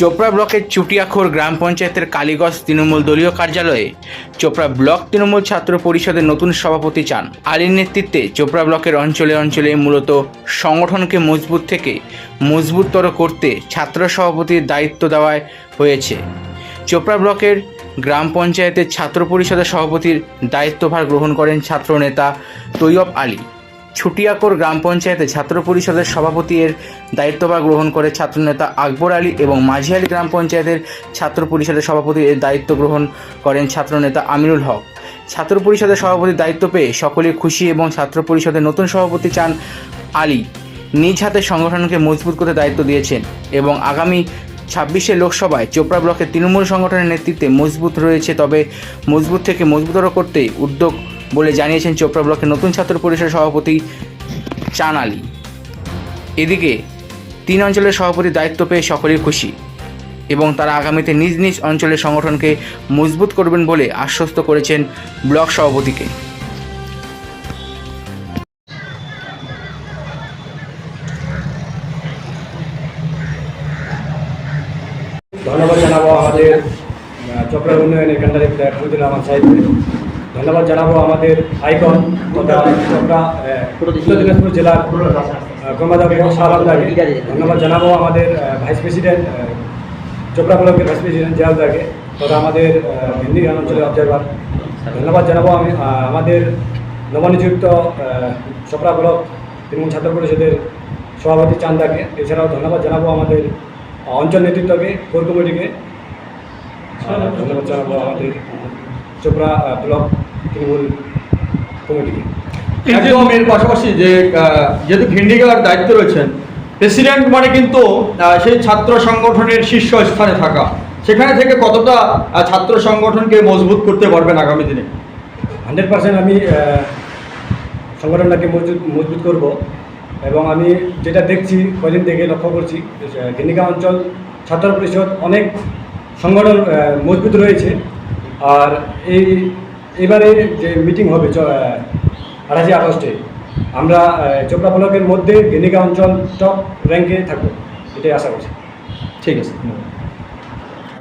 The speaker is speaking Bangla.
চোপড়া ব্লকের চুটিয়াখোর গ্রাম পঞ্চায়েতের কালীগঞ্জ তৃণমূল দলীয় কার্যালয়ে চোপড়া ব্লক তৃণমূল ছাত্র পরিষদের নতুন সভাপতি চান। আলীর নেতৃত্বে চোপড়া ব্লকের অঞ্চলে অঞ্চলে মূলত সংগঠনকে মজবুত থেকে মজবুততর করতে ছাত্র সভাপতির দায়িত্ব দেওয়ায় হয়েছে। চোপড়া ব্লকের গ্রাম পঞ্চায়েতের ছাত্র পরিষদের সভাপতির দায়িত্বভার গ্রহণ করেন ছাত্রনেতা তৈয়ব আলী। ছুটিয়াকোর গ্রাম পঞ্চায়েতে ছাত্র পরিষদের সভাপতি এর দায়িত্বভার গ্রহণ করে ছাত্রনেতা আকবর আলী এবং মাঝিয়ালি গ্রাম পঞ্চায়েতের ছাত্র পরিষদের সভাপতি এর দায়িত্ব গ্রহণ করেন ছাত্রনেতা আমিরুল হক। ছাত্র পরিষদের সভাপতির দায়িত্ব পেয়ে সকলে খুশি এবং ছাত্র পরিষদের নতুন সভাপতি চান আলী। নিজ হাতে সংগঠনকে মজবুত করতে দায়িত্ব দিয়েছেন এবং আগামী ছাব্বিশে লোকসভায় চোপড়া ব্লকের তৃণমূল সংগঠনের নেতৃত্বে মজবুত রয়েছে। তবে মজবুত থেকে মজবুতর করতে উদ্যোগ বলে জানিয়েছেন চোপড়া ব্লকের নতুন ছাত্র পরিষদের সভাপতি চান আলী এদিকে তিন অঞ্চলের সভাপতির দায়িত্ব পেয়ে সকলেই খুশি এবং তারা আগামীতে নিজ নিজ অঞ্চলের সংগঠনকে মজবুত করবেন বলে আশ্বস্ত করেছেন ব্লক সভাপতিকে। ধন্যবাদ জানাব আমাদের আহ, চক্র উন্নয়নের কেন্দ্রে সাহেবকে। ধন্যবাদ জানাব আমাদের আইকন উত্তর দিনাজপুর জেলার ধন্যবাদ জানাব আমাদের ভাইস প্রেসিডেন্ট চোপড়া ব্লকের ভাইস প্রেসিডেন্ট জিয়াউদাকে তথা আমাদের হিন্দি অঞ্চলের অবজারভার। ধন্যবাদ জানাব আমি আমাদের নবনিযুক্ত চোপড়া ব্লক তৃণমূল ছাত্র পরিষদের সভাপতি চান্দাকে এছাড়াও ধন্যবাদ জানাব আমাদের অঞ্চল নেতৃত্বকে, কোর কমিটিকে। ধন্যবাদ জানাব আমাদের চোপড়া ব্লক তৃণমূল কমিটিকে একদম এর পাশাপাশি যে যেহেতু ভিন্ডিগার দায়িত্ব রয়েছেন প্রেসিডেন্ট মানে কিন্তু সেই ছাত্র সংগঠনের শীর্ষ স্থানে থাকা। সেখানে থেকে কতটা ছাত্র সংগঠনকে মজবুত করতে পারবেন আগামী দিনে? হান্ড্রেড পার্সেন্ট আমি সংগঠনটাকে মজবুত মজবুত করব। এবং আমি যেটা দেখছি কদিন থেকে লক্ষ্য করছি গেনিকা অঞ্চল ছাত্র পরিষদ অনেক সংগঠন মজবুত রয়েছে। আর এই এবারে যে মিটিং হবে আঠাশে আগস্টে, আমরা চোপড়া ব্লকের মধ্যে গেনিকা অঞ্চল টপ র্যাঙ্কে থাকব, এটাই আশা করছি ঠিক আছে, ধন্যবাদ।